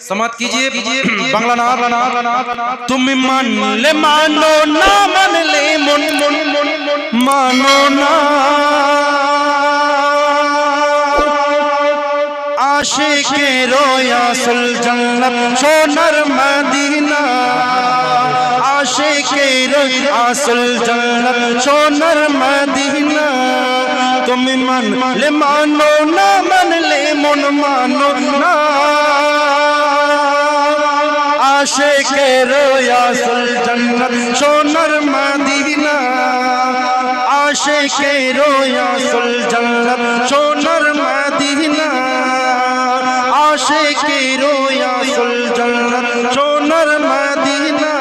समाज कीजिए बांग्ला नाम तुम मन ले मानो ना मन ले मुन मुन मुन मुन मानो ना आशिक रोया सुल जन्नत सोनर मदीना आशिक रोया सुल जन्नत सोनर मदीना तुम मन ले मानो ना मन ले मुन मानो ना আশিকে রয়াসুল জান্নাত, সোনার মদিনা। আশিকে রয়াসুল জান্নাত, সোনার মদিনা। আশিকে রয়াসুল জান্নাত, সোনার মদিনা।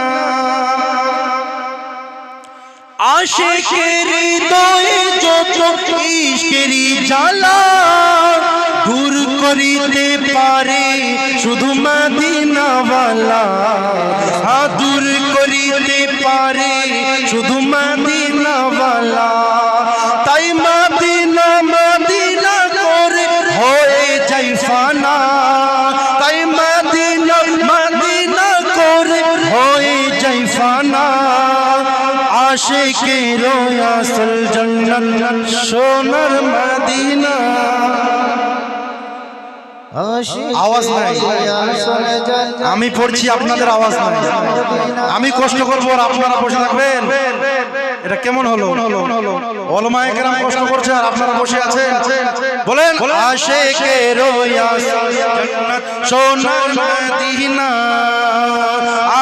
আশিকের হৃদয়ে যত ইশকেরি জ্বালা দূর করিতে পারে শুধু মদিনাওয়ালা। দূর করিতে পারে শুধু মদিনাওয়ালা। তাই মদিনা মদিনা করে হয়ে যাই ফানা। তাই মদিনা মদিনা করে হয়ে যাই ফানা। আশিকে রয়াসল জন্নত, সোনার মদিনা। আওয়াজ নাই। আমি পড়ছি আপনাদের আওয়াজ নাই। আমি কষ্ট করব আর আপনারা বসে থাকবেন। এটা কেমন হলো? অলমায় কেরাম কষ্ট করছে আর আপনারা বসে আছেন। বলেন রয়াসল জন্নত সোনার মদিনা।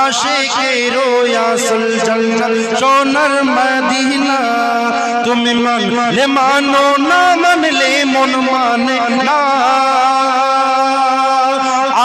আশিকে রয়াসল জন্নত সোনার মদিনা। তুমি মানলে মানো না মানলে মন মানে না।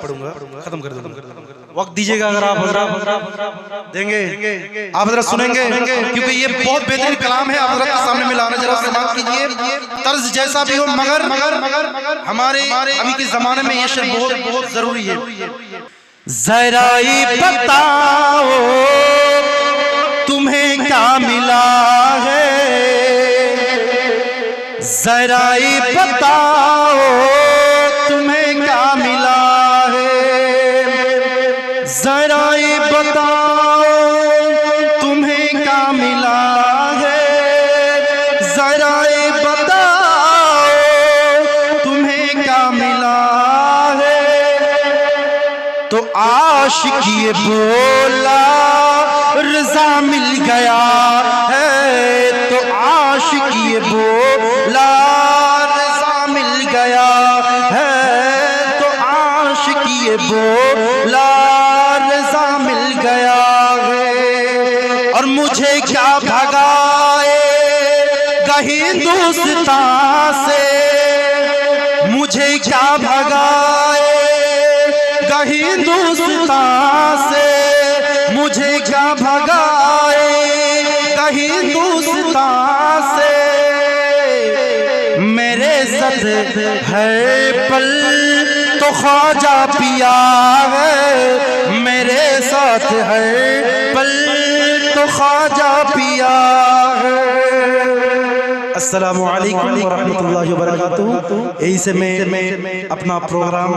پڑھوں گا ختم کر دوں گا۔ وقت دیجیے گا اگر آپ حضرت دیں گے۔ آپ حضرت سنیں گے۔ کیونکہ یہ بہت بہترین کلام ہے۔ آپ حضرت کے سامنے ملانا لانا جرا سماعت کیجیے۔ طرز جیسا بھی ہو مگر ہمارے ابھی کی زمانے میں یہ شر بہت بہت ضروری ہے۔ زہرائی بتاؤ تمہیں کیا ملا ہے؟ زہرائی بتاؤ تو عاشق یہ بولا، رضا مل گیا ہے۔ تو عاشق یہ بولا، رضا مل گیا ہے۔ تو عاشق یہ بولا، رضا مل گیا ہے۔ اور مجھے کیا بھگائے کہیں دوستان سے؟ مجھے کیا بھگائے کہیں دوستا سے مجھے کیا بھگائے؟ کہیں دوستا سے میرے زد ہر پل تو خواجہ پیا ہے۔ میرے ساتھ ہر پل تو خواجہ پیا السلام علیکم ورحمت اللہ وبرکاتہ۔ ایسے میں اپنا پروگرام